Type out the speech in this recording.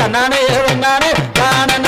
தன்னானே தன்னானே தானே